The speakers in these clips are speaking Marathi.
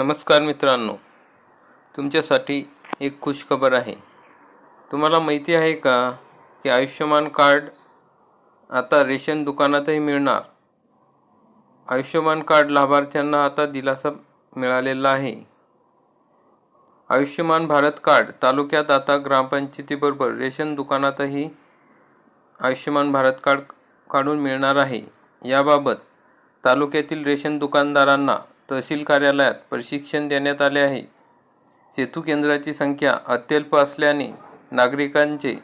नमस्कार मित्रांनो तुमच्यासाठी एक खुशखबर आहे. तुम्हाला माहिती आहे का की आयुष्यमान कार्ड आता रेशन दुकानातही मिळणार? आयुष्यमान कार्ड लाभार्थ्यांना आता दिलासा मिळालेला आहे. आयुष्यमान भारत कार्ड तालुक्यात आता ग्रामपंचायतीबरोबर रेशन दुकानातही आयुष्यमान भारत कार्ड काढून मिळणार आहे. याबाबत तालुक्यातील रेशन दुकानदारांना तहसील कार्यालयात प्रशिक्षण देण्यात आले आहे. सेतू केंद्राची संख्या अत्यल्प असल्याने नागरिकांचे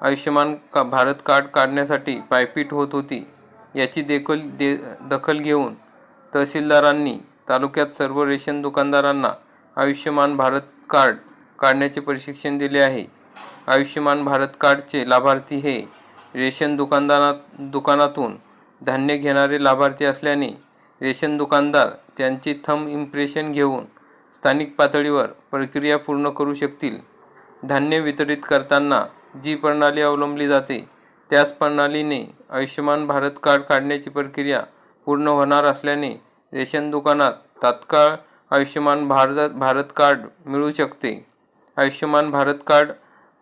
आयुष्यमान का भारत कार्ड काढण्यासाठी पायपीट होत होती. याची देखील दे दखल घेऊन तहसीलदारांनी तालुक्यात सर्व रेशन दुकानदारांना आयुष्यमान भारत कार्ड काढण्याचे प्रशिक्षण दिले आहे. आयुष्यमान भारत कार्डचे लाभार्थी हे रेशन दुकानदारा दुकानातून धान्य घेणारे लाभार्थी असल्याने रेशन दुकानदार त्यांचे थंब इम्प्रेशन घेऊन स्थानिक पातळीवर प्रक्रिया पूर्ण करू शकतील. धान्य वितरित करताना जी प्रणाली अवलंबली जाते त्याच प्रणालीने आयुष्यमान भारत कार्ड काढण्याची प्रक्रिया पूर्ण होणार असल्याने रेशन दुकानात तात्काळ आयुष्यमान भारत भारत कार्ड मिळू शकते. आयुष्यमान भारत कार्ड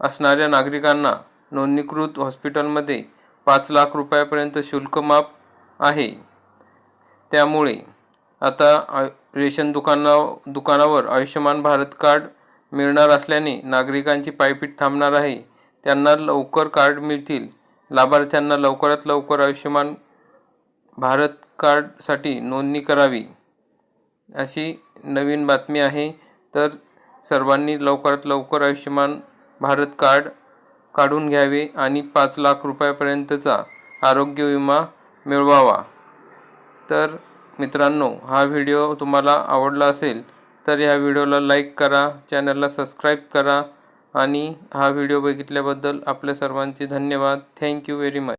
असणाऱ्या नागरिकांना नोंदणीकृत हॉस्पिटलमध्ये पाच लाख रुपयापर्यंत शुल्क माफ आहे. त्यामुळे आता आय रेशन दुकाना दुकानावर आयुष्यमान भारत कार्ड मिळणार असल्याने नागरिकांची पायपीट थांबणार आहे. त्यांना लवकर कार्ड मिळतील. लाभार्थ्यांना लवकरात लवकर आयुष्यमान भारत कार्डसाठी नोंदणी करावी अशी नवीन बातमी आहे. तर सर्वांनी लवकरात लवकर आयुष्यमान भारत कार्ड काढून घ्यावे आणि पाच लाख रुपयापर्यंतचा आरोग्य विमा मिळवावा. तर मित्रांनो हा व्हिडिओ तुम्हाला आवडला असेल तर ह्या व्हिडिओला लाईक करा चॅनलला सबस्क्राईब करा आणि हा व्हिडिओ बघितल्याबद्दल आपल्या सर्वांचे धन्यवाद. Thank you very much.